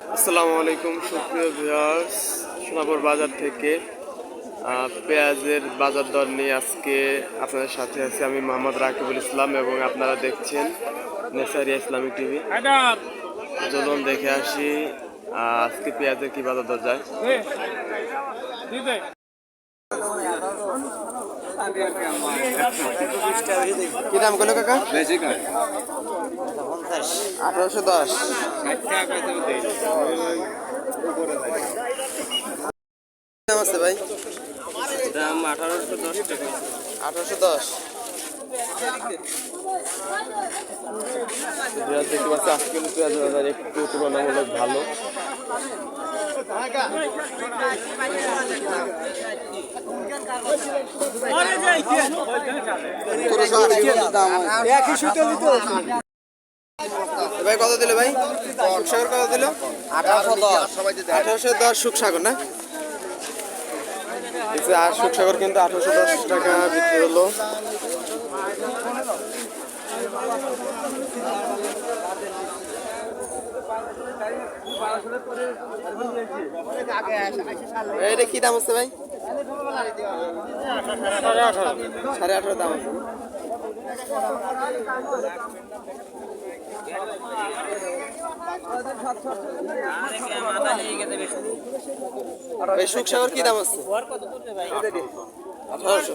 আসসালামু আলাইকুম সুপ্রিয় ভিউয়ার্স সোনাপুর বাজার থেকে পেঁয়াজের বাজার দর নিয়ে আজকে আপনাদের সাথে আছি আমি মোহাম্মদ রাকিবুল ইসলাম এবং আপনারা দেখছেন নেসারিয়া ইসলামিক টিভি। চলুন দেখে আসি আজকে পেঁয়াজের কি বাজার দর যায়। কি দাম কাকা? আঠারোশো দশ। দাম আছে ভাই? দাম আঠারোশো দশ। টাকা আঠারোশো দশ দেখতে পাচ্ছি আজকে একটু তুলনামূলক ভালো। ভাই কত দিলে ভাই? সুখসাগর কত দিল? আঠারোশো দশ। আঠারোশো দশ সুখসাগর না? আর সুখসাগর কিন্তু আঠারোশো দশ টাকা বিক্রি হলো। এটা কি দাম আছে ভাই? সাড়ে আঠারো দাম আছে। সুখসাগর কি দাম আছে? আঠারোশো।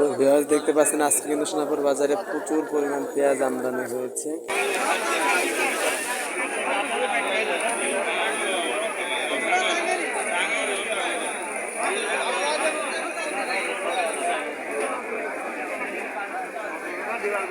তো পেঁয়াজ দেখতে পাচ্ছেন আজকে কিন্তু সোনাপুর বাজারে প্রচুর পরিমাণ পেঁয়াজ আমদানি হয়েছে। দিবার